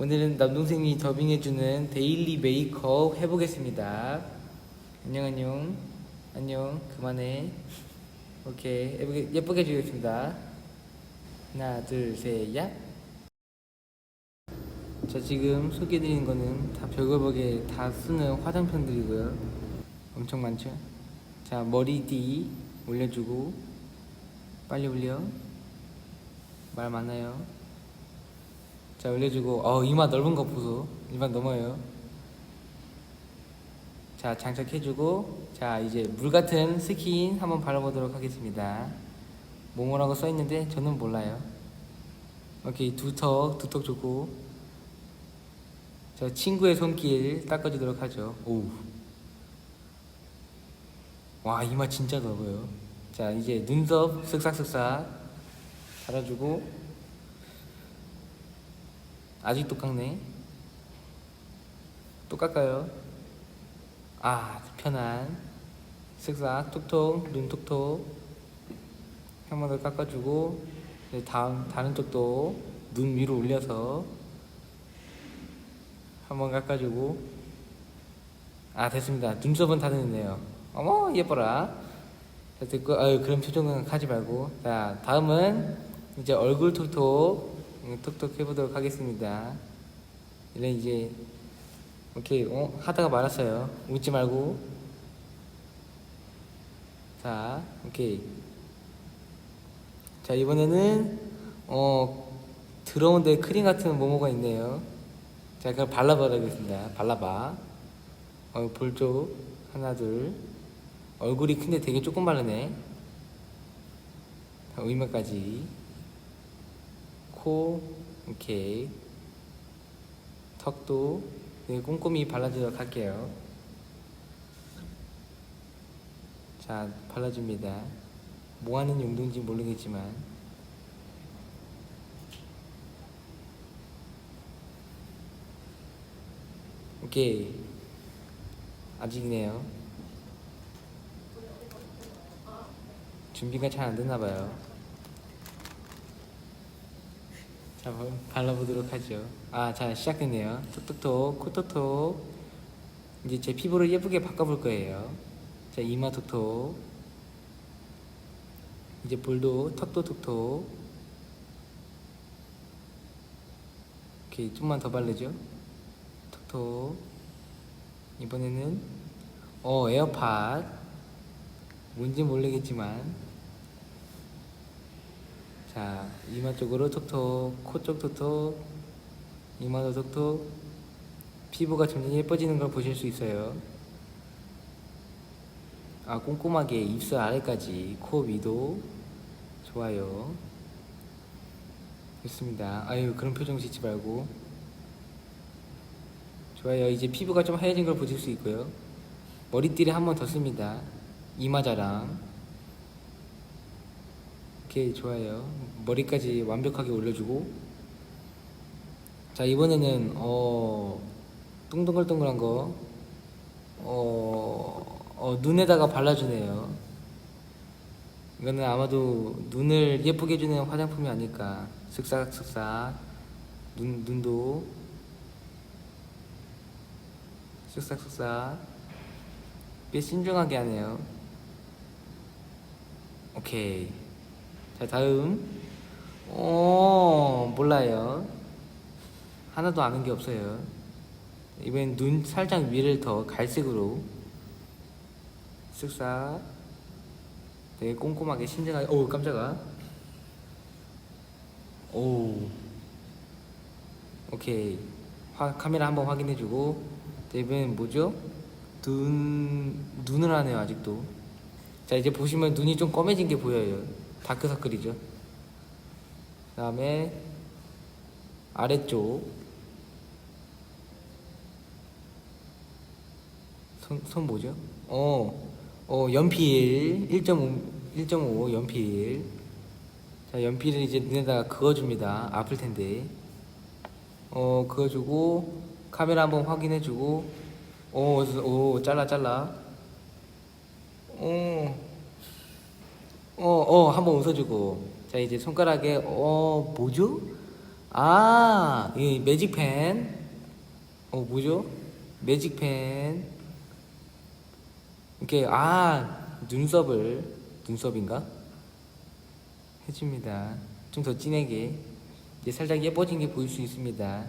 오늘은 남동생이 더빙해주는 데일리 메이크업 해보겠습니다. 안녕 안녕 안녕 그만해. 오케이 예쁘게 예쁘게 해주겠습니다. 하나 둘 셋 야. 자 지금 소개해드리는 거는 다 별거벽에 다 쓰는 화장품들이고요. 엄청 많죠? 자 머리띠 올려주고 빨리 올려. 말 많아요. 자 올려주고. 어 이마 넓은 거 보소. 이마 넘어요. 자 장착해주고. 자 이제 물 같은 스킨 한번 발라보도록 하겠습니다. 뭐뭐라고 써있는데 저는 몰라요. 오케이 두턱 두턱 좋고. 저 친구의 손길 닦아주도록 하죠. 오와 이마 진짜 넓어요. 자 이제 눈썹 쓱싹쓱싹 달아주고 아직도 깎네. 또 깎아요. 아, 편한. 쓱싹, 톡톡, 눈 톡톡. 한 번 더 깎아주고, 이제 다음, 다른 쪽도 눈 위로 올려서 한 번 깎아주고. 아, 됐습니다. 눈썹은 다 됐네요. 어머, 예뻐라. 자, 됐고, 아유, 그런 표정은 하지 말고. 자, 다음은 이제 얼굴 톡톡. 음, 톡톡 해보도록 하겠습니다. 이런 이제 오케이 어 하다가 말았어요. 웃지 말고 자 오케이 자 이번에는 어 더러운데 크림 같은 모모가 있네요. 자 그럼 발라봐야겠습니다. 발라봐. 어 볼쪽 하나 둘 얼굴이 큰데 되게 조금 바르네. 자, 의마까지. 코 오케이 턱도 되게 꼼꼼히 발라주도록 할게요. 자 발라줍니다. 뭐 하는 용도인지 모르겠지만. 오케이. 아직이네요. 준비가 잘 안 됐나봐요 자, 발라보도록 하죠. 아, 자, 시작됐네요. 톡톡톡, 코톡톡. 이제 제 피부를 예쁘게 바꿔볼 거예요. 자, 이마 톡톡. 이제 볼도 턱도 톡톡. 오케이, 좀만 더 바르죠. 톡톡. 이번에는, 어, 에어팟. 뭔지 모르겠지만, 자, 이마 쪽으로 톡톡, 코 쪽 톡톡, 이마도 톡톡. 피부가 점점 예뻐지는 걸 보실 수 있어요. 아, 꼼꼼하게 입술 아래까지, 코 위도. 좋아요. 좋습니다. 아유, 그런 표정 짓지 말고. 좋아요. 이제 피부가 좀 하얘진 걸 보실 수 있고요. 머리띠를 한 번 더 씁니다. 이마 자랑. 오케이 좋아요. 머리까지 완벽하게 올려주고. 자 이번에는 어 둥둥글둥글한 거 어, 어, 눈에다가 발라주네요. 이거는 아마도 눈을 예쁘게 해주는 화장품이 아닐까. 쓱싹쓱싹. 눈, 눈도. 쓱싹쓱싹. 꽤 신중하게 하네요. 오케이 자 다음. 어 몰라요. 하나도 아는 게 없어요. 이번엔 눈 살짝 위를 더 갈색으로. 쓱싹. 되게 꼼꼼하게 신중하게. 오 깜짝아. 오. 오케이. 화, 카메라 한번 확인해주고. 자, 이번엔 뭐죠? 눈 눈을 하네요 아직도. 자 이제 보시면 눈이 좀 검해진 게 보여요 다크서클이죠. 그 다음에 아래쪽 손, 손 뭐죠? 어, 어 연필 1.5 1.5 연필 자 연필을 이제 눈에다가 그어줍니다. 아플 텐데 어 그어주고 카메라 한번 확인해주고 오, 오 잘라 잘라 오 어, 어, 한번 웃어주고. 자, 이제 손가락에, 어, 뭐죠? 아, 이 매직펜. 어, 뭐죠? 매직펜. 이렇게, 아, 눈썹을, 눈썹인가? 해줍니다. 좀 더 진하게. 이제 살짝 예뻐진 게 보일 수 있습니다.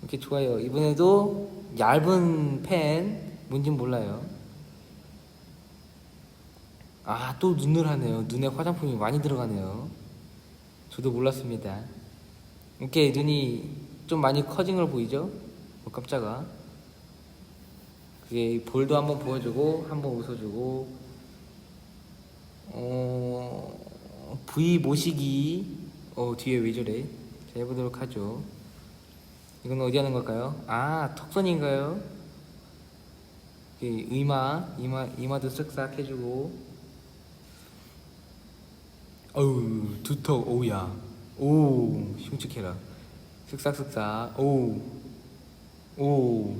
이렇게 좋아요. 이번에도 얇은 펜, 뭔진 몰라요. 아, 또 눈을 하네요. 눈에 화장품이 많이 들어가네요. 저도 몰랐습니다. 이렇게 눈이 좀 많이 커진 걸 보이죠? 어, 깜짝아. 그게 볼도 한번 보여주고, 한번 웃어주고, 어, V 모시기, 어, 뒤에 왜 저래? 자, 해보도록 하죠. 이건 어디 하는 걸까요? 아, 턱선인가요? 이마, 이마, 이마도 쓱싹 해주고, 어우 두턱 오우야. 오 흉측해라. 쓱싹쓱싹 오오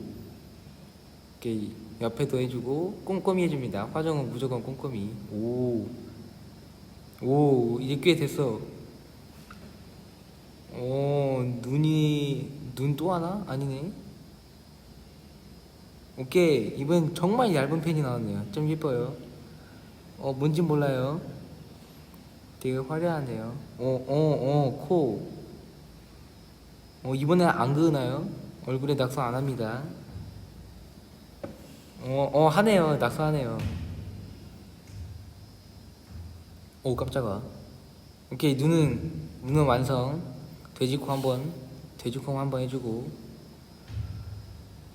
이렇게 옆에도 해주고 꼼꼼히 해줍니다. 화장은 무조건 꼼꼼히. 오오 이제 꽤 됐어. 오 눈이 눈 또 하나? 아니네. 오케이. 이번 정말 얇은 펜이 나왔네요. 좀 예뻐요. 어 뭔진 몰라요 되게 화려하네요. 어, 어, 어, 코. 어, 이번엔 안 그으나요? 얼굴에 낙서 안 합니다. 어, 어, 하네요. 낙서하네요. 오, 깜짝아. 오케이, 눈은, 눈은 완성. 돼지코 한 번, 돼지코 한 번 해주고.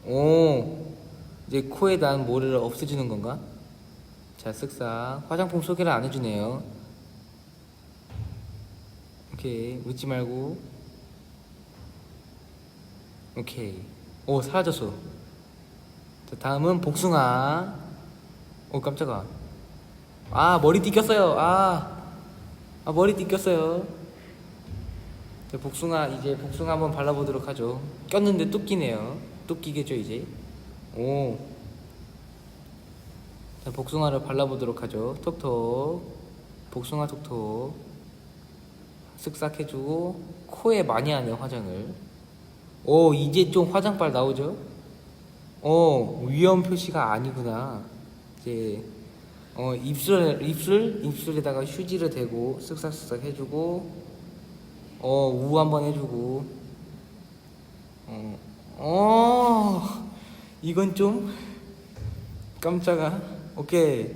오, 이제 코에 난 모래를 없애주는 건가? 자, 쓱싹. 화장품 소개를 안 해주네요. 오케이. 웃지 말고. 오케이. 오 사라졌어. 자 다음은 복숭아. 오 깜짝아. 아 머리 띠 꼈어요. 아, 아 머리 띠 꼈어요. 자, 복숭아 이제 복숭아 한번 발라보도록 하죠. 꼈는데 뚝 끼네요. 뚝 끼겠죠 이제? 오. 자, 복숭아를 발라보도록 하죠. 톡톡. 복숭아 톡톡 쓱싹 해주고 코에 많이 하네요 화장을. 오 이제 좀 화장빨 나오죠? 어 위험 표시가 아니구나. 이제 어 입술 입술? 입술에다가 휴지를 대고 쓱싹쓱싹 해주고 어 우 한번 해주고. 어, 어 이건 좀 깜짝아. 오케이.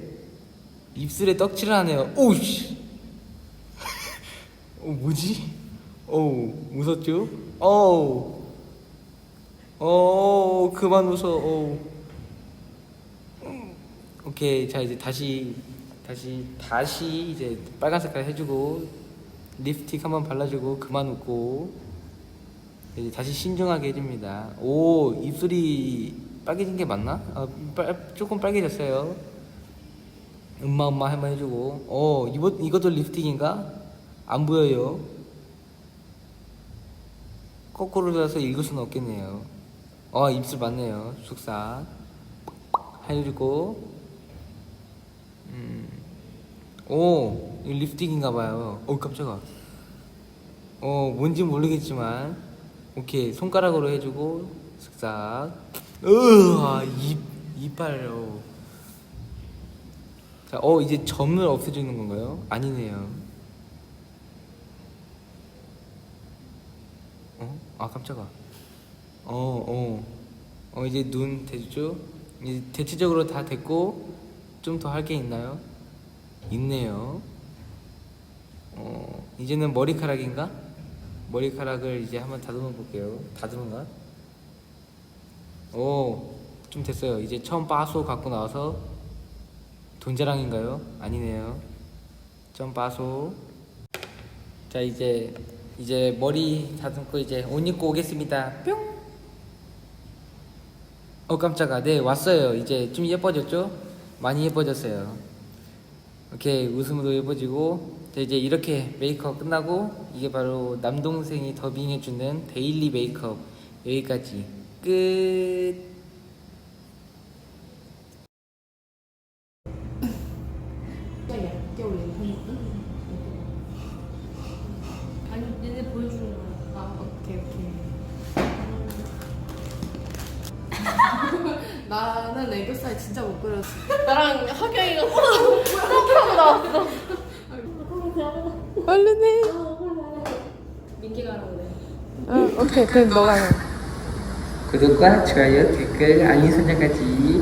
입술에 떡칠을 하네요. 오우씨 어 뭐지? 어우 웃었죠? 어우 어 그만 웃어 어우 음, 오케이 자 이제 다시 다시 다시 이제 빨간 색깔 해 주고 립스틱 한번 발라 주고 그만 웃고 이제 다시 신중하게 해 줍니다 오 입술이 빨개진 게 맞나? 아, 빨, 조금 빨개졌어요 음마 음마 한번 해주고 어 이것도 립스틱인가? 안 보여요. 거꾸로 들어서 읽을 수는 없겠네요. 어, 입술 맞네요. 쑥싹. 해주고, 음, 오, 이 립스틱인가 봐요. 어, 깜짝아. 어, 뭔지 모르겠지만, 오케이. 손가락으로 해주고, 쓱싹. 으아, 입, 이빨, 어. 자, 어, 이제 점을 없애주는 건가요? 아니네요. 어? 아 깜짝아. 어, 어. 어 이제 눈 됐죠? 이제 대체적으로 다 됐고 좀 더 할 게 있나요? 있네요. 어, 이제는 머리카락인가? 머리카락을 이제 한번 다듬어 볼게요. 다듬은가? 오, 좀 됐어요. 이제 처음 빠소 갖고 나와서 돈자랑인가요? 아니네요. 처음 빠소. 자, 이제 이제 머리 다듬고 이제 옷 입고 오겠습니다. 뿅. 어 깜짝아. 네 왔어요. 이제 좀 예뻐졌죠? 많이 예뻐졌어요. 오케이 웃음도 예뻐지고 이제 이렇게 메이크업 끝나고 이게 바로 남동생이 더빙해주는 데일리 메이크업 여기까지 끝. 진짜 못 그렸어. 나랑 하경이가 뽀뽀하고 나왔어. 얼른 해. 민기가 하라고 그래. 응, 오케이. 그럼 너가 해. 구독과 좋아요, 댓글, 알림 설정까지